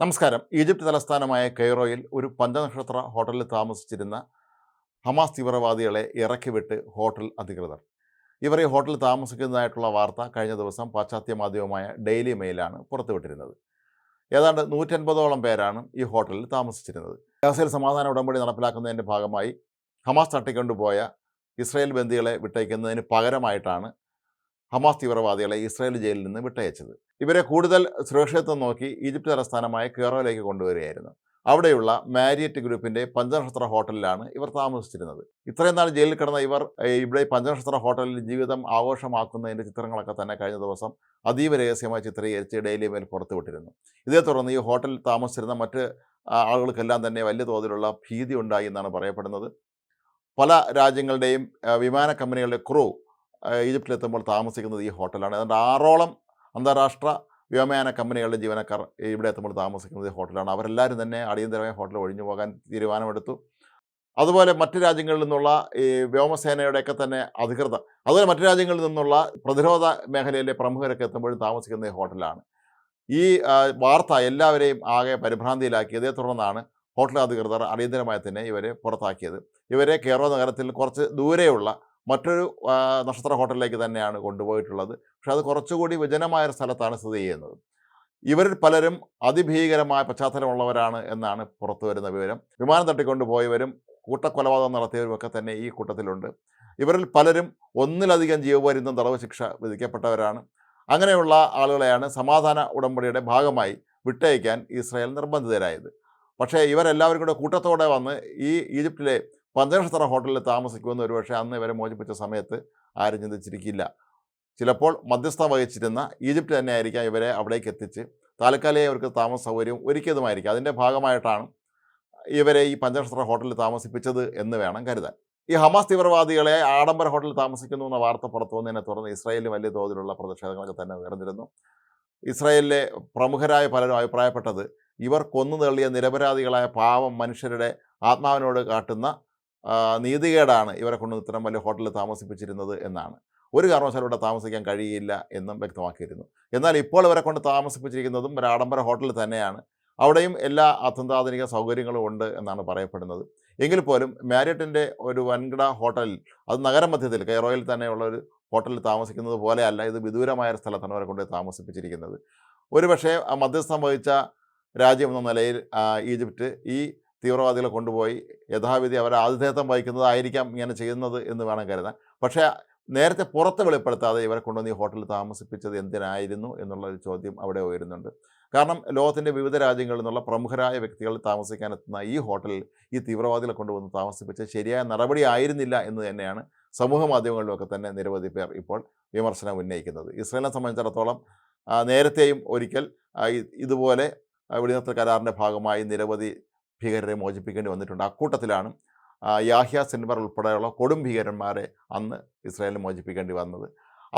നമസ്കാരം. ഈജിപ്ത് തലസ്ഥാനമായ കെയ്റോയിൽ ഒരു പഞ്ചനക്ഷത്ര ഹോട്ടലിൽ താമസിച്ചിരുന്ന ഹമാസ് തീവ്രവാദികളെ ഇറക്കിവിട്ട് ഹോട്ടൽ അധികൃതർ. ഇവർ ഈ ഹോട്ടലിൽ താമസിക്കുന്നതായിട്ടുള്ള വാർത്ത കഴിഞ്ഞ ദിവസം പാശ്ചാത്യ മാധ്യമമായ ഡെയിലി മെയിലാണ് പുറത്തുവിട്ടിരുന്നത്. ഏതാണ്ട് നൂറ്റൻപതോളം പേരാണ് ഈ ഹോട്ടലിൽ താമസിച്ചിരുന്നത്. ഗാസയിൽ സമാധാന ഉടമ്പടി നടപ്പിലാക്കുന്നതിന്റെ ഭാഗമായി ഹമാസ് തട്ടിക്കൊണ്ടുപോയ ഇസ്രയേൽ ബന്ദികളെ വിട്ടയക്കുന്നതിന് പകരമായിട്ടാണ് ഹമാസ് തീവ്രവാദികളെ ഇസ്രായേൽ ജയിലിൽ നിന്ന് വിട്ടയച്ചത്. ഇവരെ കൂടുതൽ സുരക്ഷിതത്വം നോക്കി ഈജിപ്ത് തലസ്ഥാനമായ കേറോയിലേക്ക് കൊണ്ടുവരികയായിരുന്നു. അവിടെയുള്ള മാരിയറ്റ് ഗ്രൂപ്പിന്റെ പഞ്ചനക്ഷത്ര ഹോട്ടലിലാണ് ഇവർ താമസിച്ചിരുന്നത്. ഇത്രയും നാൾ ജയിലിൽ കിടന്ന ഇവർ ഇവിടെ പഞ്ചനക്ഷത്ര ഹോട്ടലിൽ ജീവിതം ആഘോഷമാക്കുന്നതിന്റെ ചിത്രങ്ങളൊക്കെ തന്നെ കഴിഞ്ഞ ദിവസം അതീവ രഹസ്യമായി ചിത്രീകരിച്ച് ഡെയിലി മെയിൽ പുറത്തുവിട്ടിരുന്നു. ഇതേ തുടർന്ന് ഈ ഹോട്ടലിൽ താമസിച്ചിരുന്ന മറ്റ് ആളുകൾക്കെല്ലാം തന്നെ വലിയ തോതിലുള്ള ഭീതി ഉണ്ടായി എന്നാണ് പറയപ്പെടുന്നത്. പല രാജ്യങ്ങളുടെയും വിമാന കമ്പനികളുടെ ക്രൂ ഈജിപ്തിലെത്തുമ്പോൾ താമസിക്കുന്നത് ഈ ഹോട്ടലാണ്. അതുകൊണ്ട് ആറോളം അന്താരാഷ്ട്ര വ്യോമയാന കമ്പനികളുടെ ജീവനക്കാർ ഇവിടെ എത്തുമ്പോൾ താമസിക്കുന്നത് ഈ ഹോട്ടലാണ്. അവരെല്ലാവരും തന്നെ അടിയന്തരമായി ഹോട്ടൽ ഒഴിഞ്ഞു പോകാൻ തീരുമാനമെടുത്തു. അതുപോലെ മറ്റ് രാജ്യങ്ങളിൽ നിന്നുള്ള ഈ വ്യോമസേനയുടെയൊക്കെ തന്നെ അധികൃതർ അതുപോലെ മറ്റു രാജ്യങ്ങളിൽ നിന്നുള്ള പ്രതിരോധ മേഖലയിലെ പ്രമുഖരൊക്കെ എത്തുമ്പോഴും താമസിക്കുന്ന ഈ ഹോട്ടലാണ്. ഈ വാർത്ത എല്ലാവരെയും ആകെ പരിഭ്രാന്തിയിലാക്കി ഇതേ തുടർന്നാണ് ഹോട്ടൽ അധികൃതർ അടിയന്തരമായി തന്നെ ഇവരെ പുറത്താക്കിയത്. ഇവരെ കേരള നഗരത്തിൽ കുറച്ച് ദൂരെയുള്ള മറ്റൊരു നക്ഷത്ര ഹോട്ടലിലേക്ക് തന്നെയാണ് കൊണ്ടുപോയിട്ടുള്ളത്. പക്ഷെ അത് കുറച്ചുകൂടി വിജനമായ ഒരു സ്ഥലത്താണ് സ്ഥിതി ചെയ്യുന്നത്. ഇവരിൽ പലരും അതിഭീകരമായ പശ്ചാത്തലമുള്ളവരാണ് എന്നാണ് പുറത്തു വരുന്ന വിവരം. വിമാനം തട്ടിക്കൊണ്ടുപോയവരും കൂട്ടക്കൊലപാതകം നടത്തിയവരുമൊക്കെ തന്നെ ഈ കൂട്ടത്തിലുണ്ട്. ഇവരിൽ പലരും ഒന്നിലധികം ജീവപര്യന്തം തടവ് ശിക്ഷ വിധിക്കപ്പെട്ടവരാണ്. അങ്ങനെയുള്ള ആളുകളെയാണ് സമാധാന ഉടമ്പടിയുടെ ഭാഗമായി വിട്ടയക്കാൻ ഇസ്രായേൽ നിർബന്ധിതരായത്. പക്ഷേ ഇവരെല്ലാവരും കൂടെ കൂട്ടത്തോടെ വന്ന് ഈ ഈജിപ്തിലെ പഞ്ചനക്ഷത്ര ഹോട്ടലിൽ താമസിക്കുമെന്ന് ഒരുപക്ഷെ അന്ന് ഇവരെ മോചിപ്പിച്ച സമയത്ത് ആരും ചിന്തിച്ചിരിക്കില്ല. ചിലപ്പോൾ മധ്യസ്ഥ വഹിച്ചിരുന്ന ഈജിപ്റ്റ് തന്നെ ആയിരിക്കാം ഇവരെ അവിടേക്ക് എത്തിച്ച് താൽക്കാലിക അവർക്ക് താമസ സൗകര്യം ഒരുക്കിയതുമായിരിക്കും. അതിന്റെ ഭാഗമായിട്ടാണ് ഇവരെ ഈ പഞ്ചനക്ഷത്ര ഹോട്ടലിൽ താമസിപ്പിച്ചത് എന്ന് വേണം കരുതാൻ. ഈ ഹമാസ് തീവ്രവാദികളെ ആഡംബര ഹോട്ടലിൽ താമസിക്കുന്നു എന്ന വാർത്ത പുറത്തു വന്നതിനെ തുടർന്ന് ഇസ്രായേലിൽ വലിയ തോതിലുള്ള പ്രതിഷേധങ്ങളൊക്കെ തന്നെ ഉയർന്നിരുന്നു. ഇസ്രായേലിലെ പ്രമുഖരായ പലരും അഭിപ്രായപ്പെട്ടത് ഇവർ കൊന്നു തള്ളിയ നിരപരാധികളായ പാവം മനുഷ്യരുടെ ആത്മാവിനോട് കാട്ടുന്ന നീതികേടാണ് ഇവരെ കൊണ്ട് ഇത്തരം വലിയ ഹോട്ടലിൽ താമസിപ്പിച്ചിരുന്നത് എന്നാണ്. ഒരു കാരണവശാലും ഇവിടെ താമസിക്കാൻ കഴിയില്ല എന്നും വ്യക്തമാക്കിയിരുന്നു. എന്നാൽ ഇപ്പോൾ ഇവരെ കൊണ്ട് താമസിപ്പിച്ചിരിക്കുന്നതും ഒരു ആഡംബര ഹോട്ടലിൽ തന്നെയാണ്. അവിടെയും എല്ലാ അത്യന്താധുനിക സൗകര്യങ്ങളും ഉണ്ട് എന്നാണ് പറയപ്പെടുന്നത്. എങ്കിൽ പോലും മാരിയറ്റിന്റെ ഒരു വൻകിട ഹോട്ടലിൽ അത് നഗരമധ്യത്തിൽ കൈറോയിൽ തന്നെയുള്ള ഒരു ഹോട്ടലിൽ താമസിക്കുന്നത് പോലെയല്ല ഇത് വിദൂരമായ ഒരു സ്ഥലത്താണ് അവരെ കൊണ്ട് താമസിപ്പിച്ചിരിക്കുന്നത്. ഒരുപക്ഷേ മധ്യസ്ഥം വഹിച്ച രാജ്യം എന്ന നിലയിൽ ഈജിപ്റ്റ് ഈ തീവ്രവാദികളെ കൊണ്ടുപോയി യഥാവിധി അവരെ ആതിഥേയത്വം വഹിക്കുന്നതായിരിക്കാം ഇങ്ങനെ ചെയ്യുന്നത് എന്ന് വേണം കരുതാൻ. പക്ഷേ നേരത്തെ പുറത്ത് വെളിപ്പെടുത്താതെ ഇവരെ കൊണ്ടുവന്ന് ഈ ഹോട്ടലിൽ താമസിപ്പിച്ചത് എന്തിനായിരുന്നു എന്നുള്ള ഒരു ചോദ്യം അവിടെ ഉയരുന്നുണ്ട്. കാരണം ലോകത്തിന്റെ വിവിധ രാജ്യങ്ങളിൽ നിന്നുള്ള പ്രമുഖരായ വ്യക്തികൾ താമസിക്കാനെത്തുന്ന ഈ ഹോട്ടലിൽ ഈ തീവ്രവാദികളെ കൊണ്ടുവന്ന് താമസിപ്പിച്ച ശരിയായ നടപടി ആയിരുന്നില്ല എന്ന് തന്നെയാണ് സമൂഹ മാധ്യമങ്ങളിലൊക്കെ തന്നെ നിരവധി പേർ ഇപ്പോൾ വിമർശനം ഉന്നയിക്കുന്നത്. ഇസ്രയേലിനെ സംബന്ധിച്ചിടത്തോളം നേരത്തെയും ഒരിക്കൽ ഇതുപോലെ വെടിനിർത്തൽ കരാറിന്റെ ഭാഗമായി നിരവധി ഭീകരരെ മോചിപ്പിക്കേണ്ടി വന്നിട്ടുണ്ട്. അക്കൂട്ടത്തിലാണ് യാഹ്യ സിൻവർ ഉൾപ്പെടെയുള്ള കൊടും ഭീകരന്മാരെ അന്ന് ഇസ്രായേലിന് മോചിപ്പിക്കേണ്ടി വന്നത്.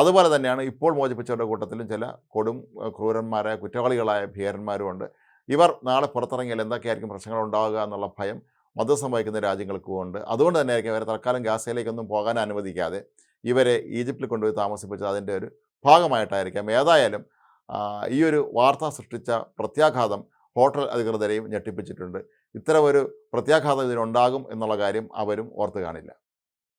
അതുപോലെ തന്നെയാണ് ഇപ്പോൾ മോചിപ്പിച്ചവരുടെ കൂട്ടത്തിലും ചില കൊടും ക്രൂരന്മാരായ കുറ്റവാളികളായ ഭീകരന്മാരുമുണ്ട് ഇവർ നാളെ പുറത്തിറങ്ങിയാൽ എന്തൊക്കെയായിരിക്കും പ്രശ്നങ്ങൾ ഉണ്ടാവുക എന്നുള്ള ഭയം മതം വഹിക്കുന്ന രാജ്യങ്ങൾക്കും ഉണ്ട്. അതുകൊണ്ട് തന്നെയായിരിക്കും ഇവരെ തൽക്കാലം ഗാസയിലേക്കൊന്നും പോകാൻ അനുവദിക്കാതെ ഇവരെ ഈജിപ്തിൽ കൊണ്ടുപോയി താമസിപ്പിച്ചത് അതിന്റെ ഒരു ഭാഗമായിട്ടായിരിക്കാം. ഏതായാലും ഈ ഒരു വാർത്ത സൃഷ്ടിച്ച പ്രത്യാഘാതം ഹോട്ടൽ അധികൃതരെയും ഞെട്ടിപ്പിച്ചിട്ടുണ്ട്. ഇത്തരം ഒരു പ്രത്യാഘാതം ഇതിനുണ്ടാകും എന്നുള്ള കാര്യം അവരും ഓർത്ത് കാണില്ല.